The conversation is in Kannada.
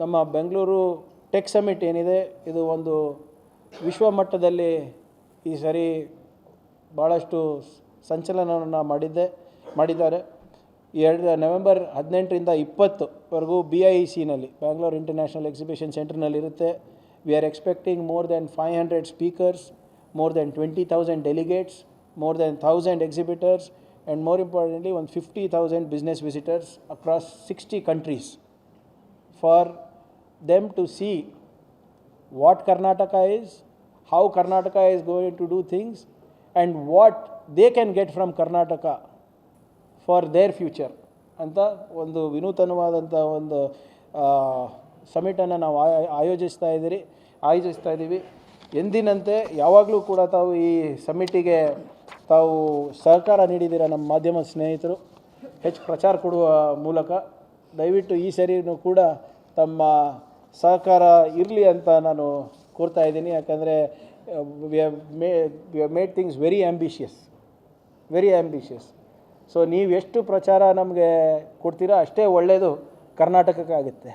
ನಮ್ಮ ಬೆಂಗಳೂರು ಟೆಕ್ ಸಮಿಟ್ ಏನಿದೆ, ಇದು ಒಂದು ವಿಶ್ವ ಮಟ್ಟದಲ್ಲಿ ಈ ಸರಿ ಭಾಳಷ್ಟು ಸಂಚಲನವನ್ನು ಮಾಡಿದ್ದೆ, ಮಾಡಿದ್ದಾರೆ. ಎರಡು ನವೆಂಬರ್ ಹದಿನೆಂಟರಿಂದ ಇಪ್ಪತ್ತುವರೆಗೂ ಬಿ ಐ ಸಿನಲ್ಲಿ Bangalore international exhibition ಸೆಂಟರ್ನಲ್ಲಿರುತ್ತೆ we are expecting more than five hundred speakers more than twenty thousand delegates more than thousand exhibitors and more importantly ಒಂದು fifty thousand business visitors across sixty countries for them to see what Karnataka is, how Karnataka is going to do things, and what they can get from Karnataka for their future. ಅಂತ ಒಂದು ವಿನೂತನವಾದಂಥ ಒಂದು ಸಮಿಟನ್ನು ನಾವು ಆಯೋ- ಆಯೋಜಿಸ್ತಾ ಇದ್ದೀರಿ ಆಯೋಜಿಸ್ತಾ ಇದ್ದೀವಿ. ಎಂದಿನಂತೆ ಯಾವಾಗಲೂ ಕೂಡ ತಾವು ಈ ಸಮಿಟಿಗೆ ತಾವು ಸಹಕಾರ ನೀಡಿದ್ದೀರ ನಮ್ಮ ಮಾಧ್ಯಮ ಸ್ನೇಹಿತರು? ಹೆಚ್ಚು ಪ್ರಚಾರ ಕೊಡುವ ಮೂಲಕ ದಯವಿಟ್ಟು ಈ ಸರಿಯೂ ಕೂಡ ತಮ್ಮ ಸಹಕಾರ ಇರಲಿ ಅಂತ ನಾನು ಕೋರ್ತಾ ಇದ್ದೀನಿ. ಯಾಕಂದರೆ we may we made things very ambitious very ambitious so ನೀವು ಎಷ್ಟು ಪ್ರಚಾರ ನಮಗೆ ಕೊಡ್ತೀರಾ, ಅಷ್ಟೇ ಒಳ್ಳೆಯದು ಕರ್ನಾಟಕಕ್ಕೆ ಆಗುತ್ತೆ